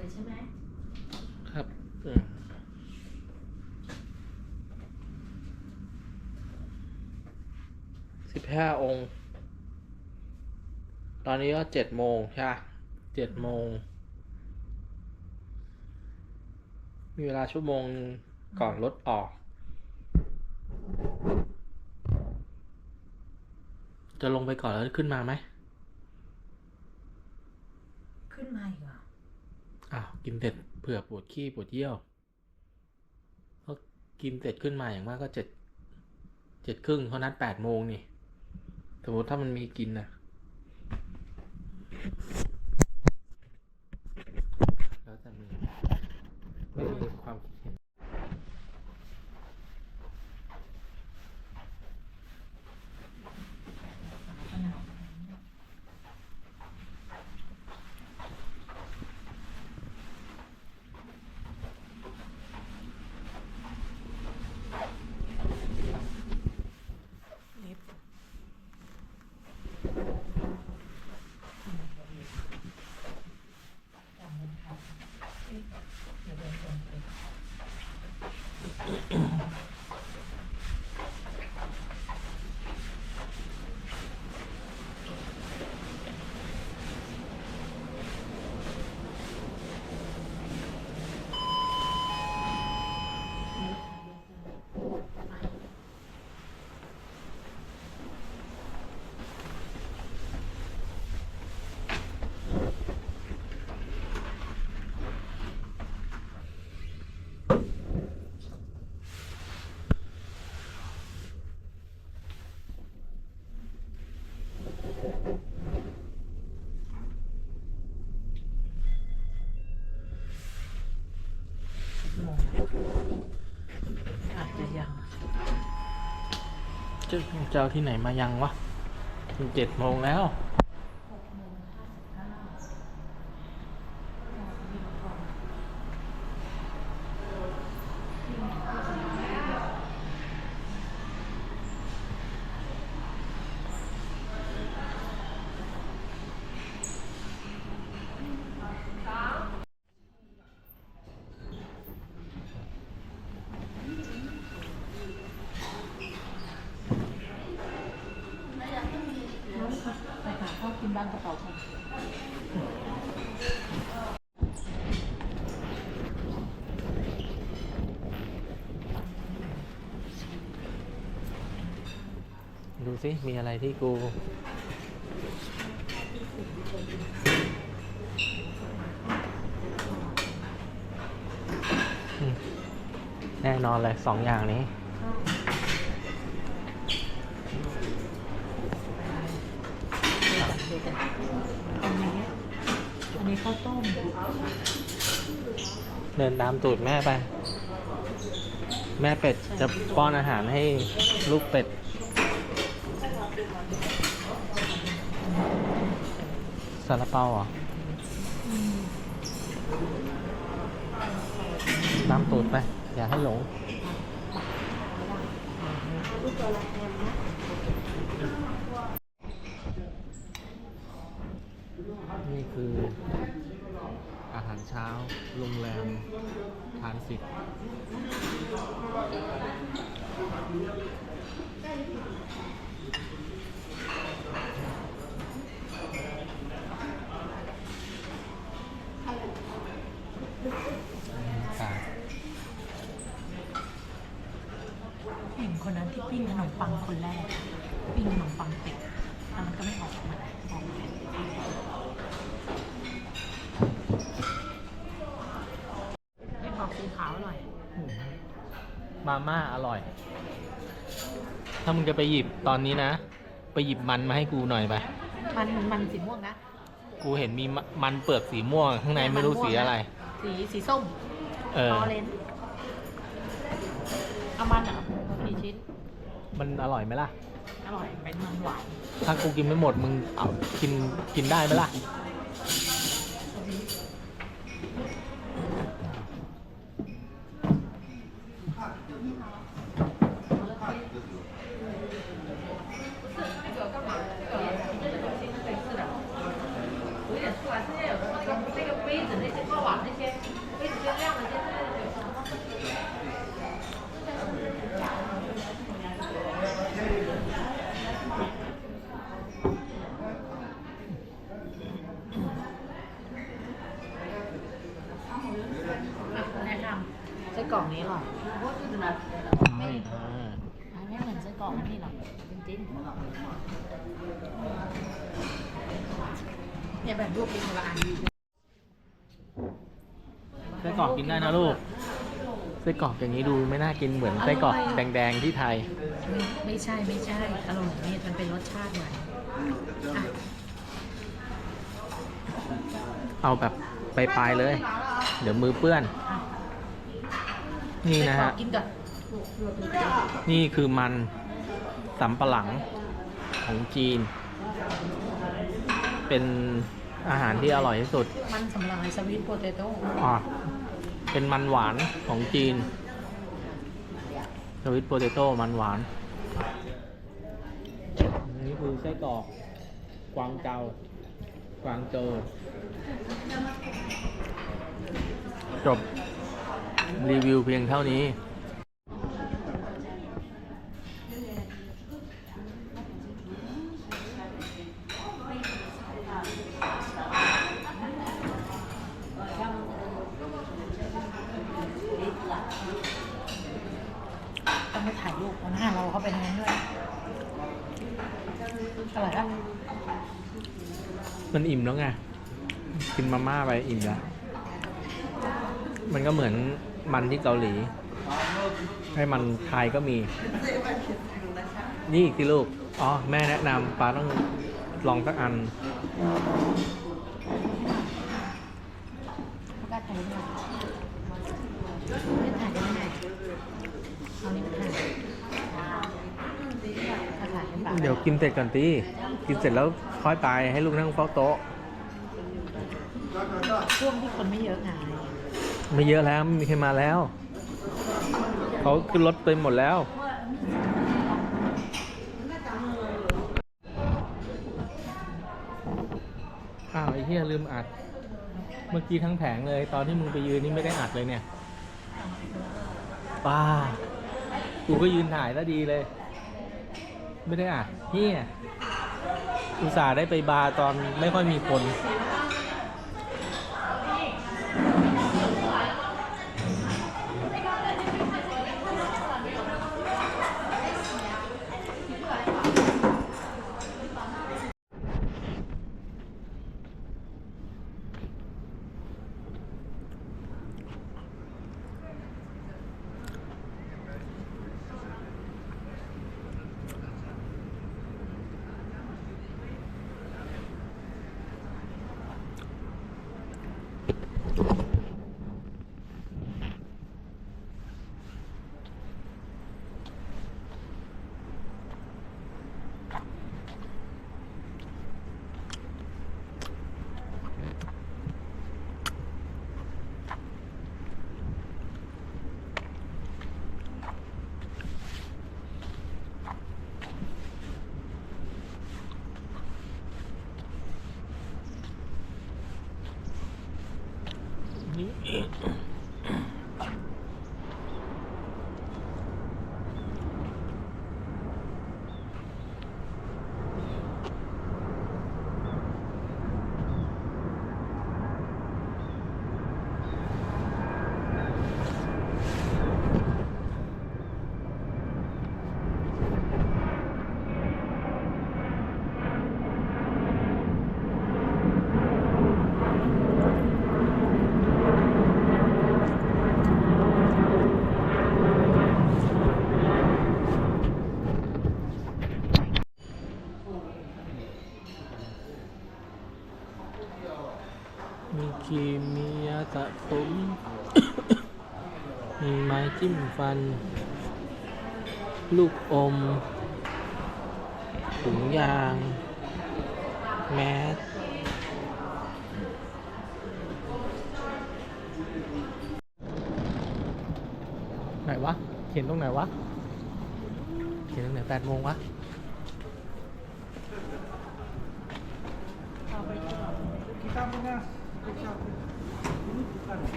เลยใช่ไหมครับสิบห้าองค์ ตอนนี้ก็เจ็ดโมงใช่เจ็ดโมง มีเวลาชั่วโมงก่อนรถออก จะลงไปก่อนแล้วขึ้นมาไหม ขึ้นมาอีกเหรอ อ้าว กินเสร็จเผื่อปวดขี้ปวดเยี่ยวก็กินเสร็จขึ้นมาอย่างมากก็เจ็ดเจ็ดครึ่งเขานัดแปดโมงนี่ สมมติถ้ามันมีกินนะแล้วแต่มึงไม่มีความคิดเห็น ลิฟต์อาจจะยัง จะเจ้าที่ไหนมายังวะมันเจ็ดโมงแล้ว ไปหาข้าวกินบ้านกระเป๋าค่ะดูสิ มีอะไรที่กู แน่นอนเลยสองอย่างนี้ เดินตามตูดแม่ไป แม่เป็ดจะป้อนอาหารให้ลูกเป็ด ซาลาเปาเหรอตามตูดไป อย่าให้หลงนี่คือ เช้า โรงแรมทานสิทธิ์ค่ะเห็นคนนั้นที่ปิ้งขนมปังคนแรก ปิ้งขนมปังเป็ดแล้วมันก็ไม่ออกมาออกมาไม่บอกสีขาวหน่อย มาม่าอร่อย ถ้ามึงจะไปหยิบตอนนี้นะ ไปหยิบมันมาให้กูหน่อยไป มันมันสีม่วงนะ กูเห็นมีมะมันเปลือกสีม่วง ข้างในไม่รู้สีอะไร สีสีส้มเออออเรนจ์เอามันเหรอกี่ชิ้น มันอร่อยไหมล่ะ อร่อยเป็นมันหวานถ้ากูกินไม่หมดมึงเอากินกินได้ไหมล่ะ แบบลูกเป็นคนละอันไส้กรอกกินได้นะลูกไส้กรอกอย่างนี้ดูไม่น่ากินเหมือนไส้กรอกแดงๆที่ไทย ไม่ไม่ใช่ไม่ใช่อร่อยนี่มันเป็นรสชาติเหมือนอะเอาแบบปลายๆเลย เดี๋ยวมือเปื้อนอะนี่นะฮะกินกับนี่คือมันสำปะหลังของจีน เป็น อาหารที่อร่อยที่สุด มันสำลังสวีทโปเตโต้อะเป็นมันหวานของจีน สวิตโปเตโต้มันหวาน นี่คือไส้กรอกกวางเจากวางโจวจบรีวิวเพียงเท่านี้ ต้องไปถ่ายรูปเอาหน้าเราเข้าไปในนั้นด้วยอร่อยอะ มันอิ่มแล้วไง กินมาม่าไปอิ่มแล้ว มันก็เหมือนมันที่ เกาหลี ให้มันไทยก็มี นี่สิลูก อ๋อ แม่แนะนำป้าต้องลองสักอันไม่กล้าถ่ายรูปหน่อยไม่ถ่ายได้ไหมเอานี่มาถ่ายมาถ่ายเป็นแบบเดี๋ยวกินเสร็จก่อนตีกินเสร็จแล้วค่อยไปให้ลูกนั่งเฝ้าโต๊ะ ช่วงที่คนไม่เยอะไง ไม่เยอะแล้วไม่มีใครมาแล้ว เขาขึ้นรถไปหมดแล้ว อ้าวไอ้เหี้ยลืมอัด เมื่อกี้ทั้งแผงเลย ตอนที่มึงไปยืนนี่ไม่ได้อัดเลยเนี่ยป้ากูก็ยืนถ่ายแล้วดีเลย ไม่ได้อัดเฮียอุตส่าห์ได้ไปบาร์ตอนไม่ค่อยมีคน ลูกอม ถุงยาง แมสไหนวะ เขียนตรงไหนวะ เขียนตรงไหนแปดโมงวะ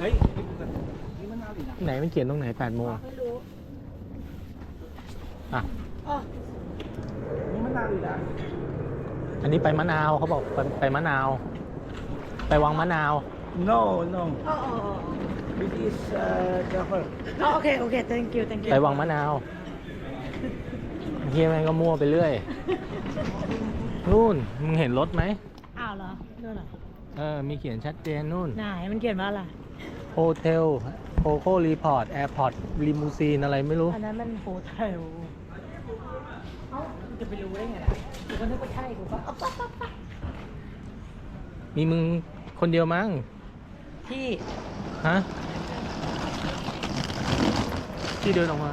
Đấy, cái bukan. Gimana Alina? ไหนมันเขียนตรงไหนแปดโมงไม่รู้อะอ๋อ Gimana Alina? อันนี้ไปมะนาวเขาบอกไปไปมะนาว ไปวังมะนาว No, no. อ๋ออ๋อ This is uh, Jafar. อ๋อโอเคโอเค thank you thank you ไปวังมะนาว Uh, เฮียแม่งก็มั่วไปเรื่อยนู่นมึงเห็นรถไหมอ้าวเหรอนู่นเหรอเออมีเขียนชัดเจนนู่นไหนมันเขียนว่าอะไรโฮเทล โคโค่รีพอร์ตแอร์พอร์ตลิมูซีนอะไรไม่รู้ อันนั้นมันโฮเทลเอ้ามึงจะไปรู้ได้ไงล่ะกูก็นึกว่าใช่กูก็อ๊อบปั๊บปั๊บปั๊บมีมึงคนเดียวมั้งที่ฮะที่เดินออกมา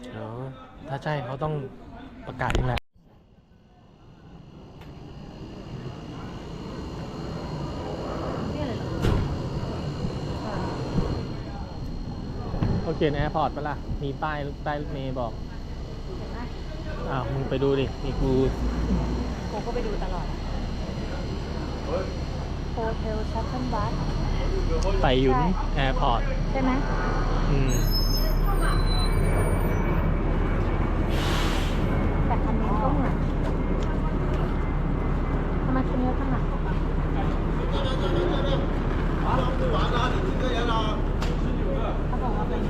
เดี๋ยวถ้า ใช่เขาต้องประกาศเองแหละนี่เลยเหรออ่าเขาเขียนแอร์พอร์ตปะล่ะ มีป้ายป้ายรถเมย์บอกเห็นไหมอ้าว มึงไปดูดินี่กูกูก็ไปดูตลอดโฮเทลชัตเทิลบัสไปหยุนแอร์พอร์ต ใช่ไหมอืม ก็เหมือนทำไมคนเยอะจังเขาบอกว่าเป็น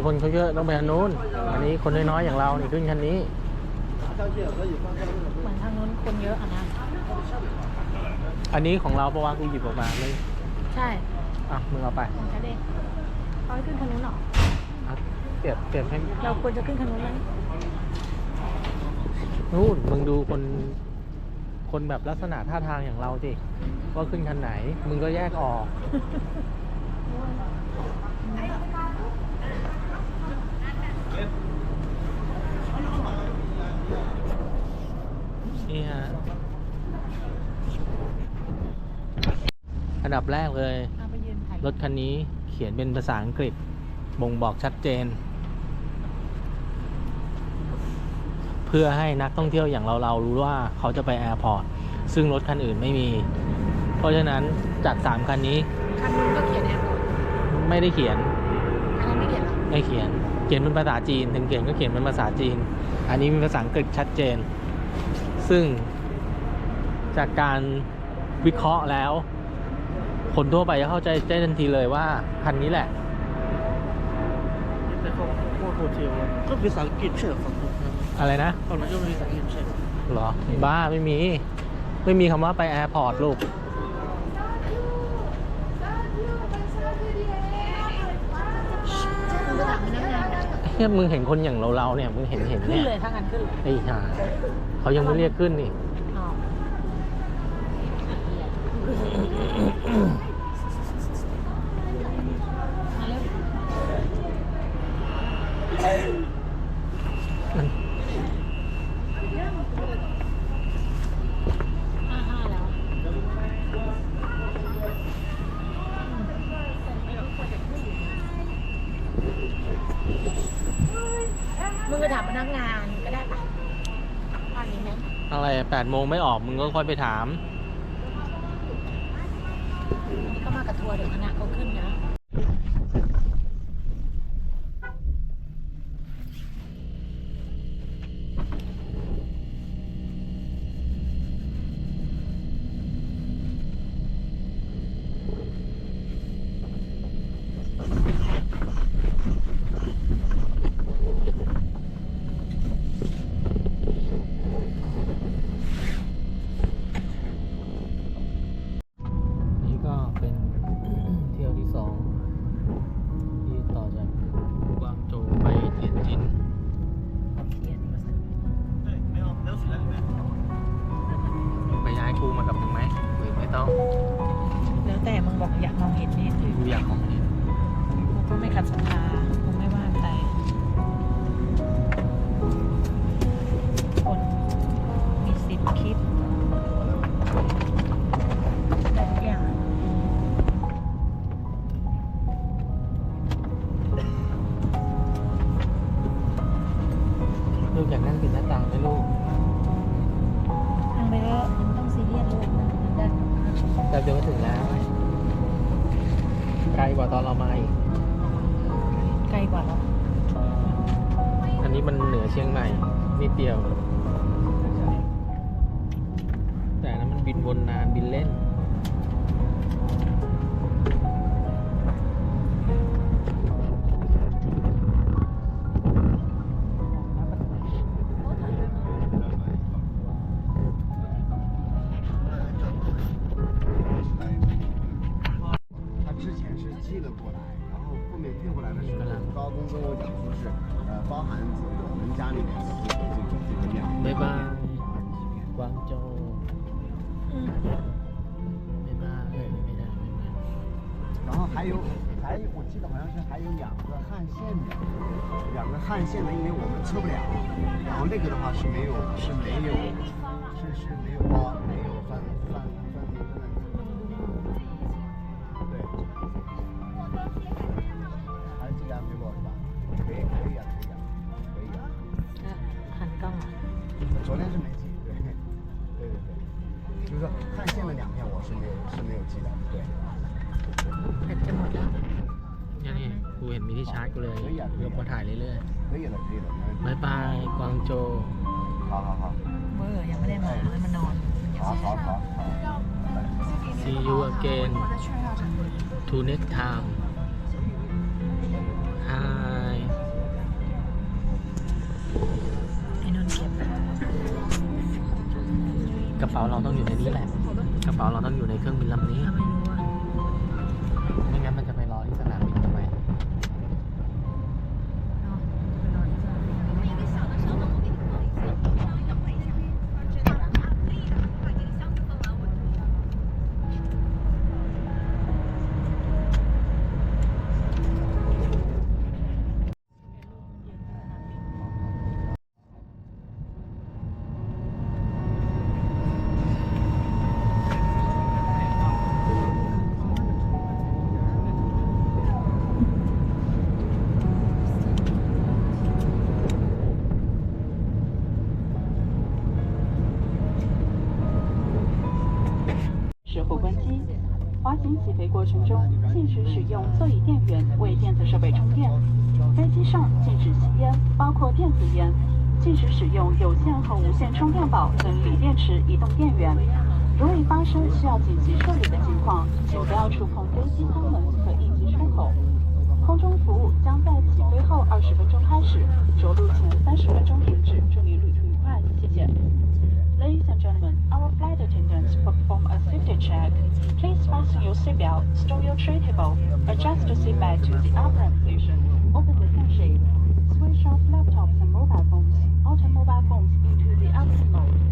คือคนเขาเยอะต้องไปทางนู้น อันนี้คนน้อยๆอย่างเรานี่ขึ้นคันนี้ เหมือนทางนู้นคนเยอะอะนะ อันนี้ของเราเพราะว่ากูหยิบออกมาไม่ใช่อะมึงเอาไปของฉันเองเขาให้ขึ้นคันนู้นเหรออะเปรียบเปรียบให้เราควรจะขึ้นคันนู้นไหมนู่นมึงดูคน คนแบบลักษณะท่าทางอย่างเราสิว่าขึ้นคันไหน มึงก็แยกออก นี่ฮะ อันดับแรกเลยเอาไปยืนถ่ายรถคันนี้เขียนเป็นภาษาอังกฤษ บ่งบอกชัดเจน เพื่อให้นักท่องเที่ยวอย่างเราเราๆรู้ว่าเขาจะไปแอร์พอร์ต ซึ่งรถคันอื่นไม่มี เพราะฉะนั้นจากสามคันนี้ คันนู้นก็เขียนแอร์พอร์ตไม่ได้เขียน อันนั้นไม่เขียนหรอ ไม่เขียน เขียนเป็นภาษาจีน ถึงเขียนก็เขียนเป็นภาษาจีน อันนี้มีภาษาอังกฤษชัดเจน ซึ่งจากการวิเคราะห์แล้ว คนทั่วไปจะเข้าใจได้ทันทีเลยว่า คันนี้แหละแต่เขาพวกโฮเทลก็ภาษาอังกฤษใช่เหรอฝั่งนู้นอะไรนะ ฝั่งนั้นก็มีภาษาอังกฤษใช่เหรอเหรอ บ้าไม่มี ไม่มีคำว่าไปแอร์พอร์ตลูก คุณก็ถามพนักงานเฮียมึงเห็นคนอย่างเราเราๆเนี่ยมึงเห็นเห็นขึ้เนี่นยเลยถ้างั้นขึ้นเลยไอ้ห่าเขายังไม่เรียกขึ้นนี่อ๋อมาเร็วห้าห้าแล้ว มึง ไปถามพนักงานก็ได้ปะอันนี้ไหมอะไรแปดโมงไม่ออกมึงก็ค่อยไปถาม นี่ก็มากับทัวร์เดี๋ยวคณะเขาขึ้นนะ ตอนเรามาอีก ไกลกว่าเนาะอันนี้มันเหนือเชียงใหม่นิดเดียว แต่อันนั้นมันบินวนนานบินเล่น 还有还有我记得好像是还有两个焊线的，两个焊线的，因为我们测不了，然后那个的话是没有是没有是是没有包。See you again to next time hi ไอ้นนท์เก็บกระเป๋าเราต้องอยู่ในนี้แหละ กระเป๋าเราต้องอยู่ในเครื่องบินลำนี้ 止使用座椅电源为电子设备充电。飞机上禁止吸烟，包括电子烟。禁止使用有线和无线充电宝等锂电池移动电源。如已发生需要紧急撤离的情况，请不要触碰飞机舱门和应急出口。空中服务将在起飞后二十分钟开始，着陆前三十分钟停止。祝您旅途愉快，谢谢。Ladies and gentlemen, our flight attendants perform a safety check. Fasten your seatbelt, store your tray table, adjust the seatbelt to the upright position, open the sunshade, switch off laptops and mobile phones, alter mobile phones into the airplane mode.